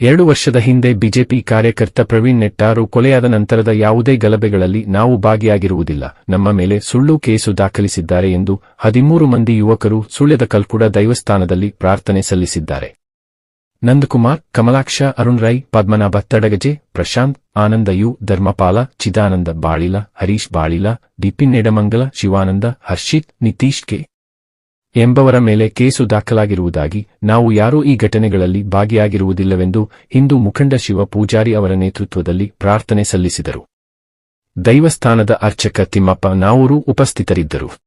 ಎರಡು ವರ್ಷದ ಹಿಂದೆ ಬಿಜೆಪಿ ಕಾರ್ಯಕರ್ತ ಪ್ರವೀಣ್ ನೆಟ್ಟಾರು ಕೊಲೆಯಾದ ನಂತರದ ಯಾವುದೇ ಗಲಭೆಗಳಲ್ಲಿ ನಾವು ಭಾಗಿಯಾಗಿರುವುದಿಲ್ಲ. ನಮ್ಮ ಮೇಲೆ ಸುಳ್ಳು ಕೇಸು ದಾಖಲಿಸಿದ್ದಾರೆ ಎಂದು ಹದಿಮೂರು ಮಂದಿ ಯುವಕರು ಸುಳ್ಯದ ಕಲ್ಕುಡ ದೈವಸ್ಥಾನದಲ್ಲಿ ಪ್ರಾರ್ಥನೆ ಸಲ್ಲಿಸಿದ್ದಾರೆ. Nandakumar, Kamalaksha, Arun Rai, Padmanabha Tadagaje, Prashanth, Ananda U, Dharmapala, Chidananda Balila, Harish Balila, Dipin Nedamangala Shivananda, Harshith, Nitish K. ಎಂಬವರ ಮೇಲೆ ಕೇಸು ದಾಖಲಾಗಿರುವುದಾಗಿ, ನಾವು ಯಾರೂ ಈ ಘಟನೆಗಳಲ್ಲಿ ಭಾಗಿಯಾಗಿರುವುದಿಲ್ಲವೆಂದು ಹಿಂದೂ ಮುಖಂಡ ಶಿವ ಪೂಜಾರಿ ಅವರ ನೇತೃತ್ವದಲ್ಲಿ ಪ್ರಾರ್ಥನೆ ಸಲ್ಲಿಸಿದರು. ದೈವಸ್ಥಾನದ ಅರ್ಚಕ ತಿಮ್ಮಪ್ಪ ನಾವೂರು ಉಪಸ್ಥಿತರಿದ್ದರು.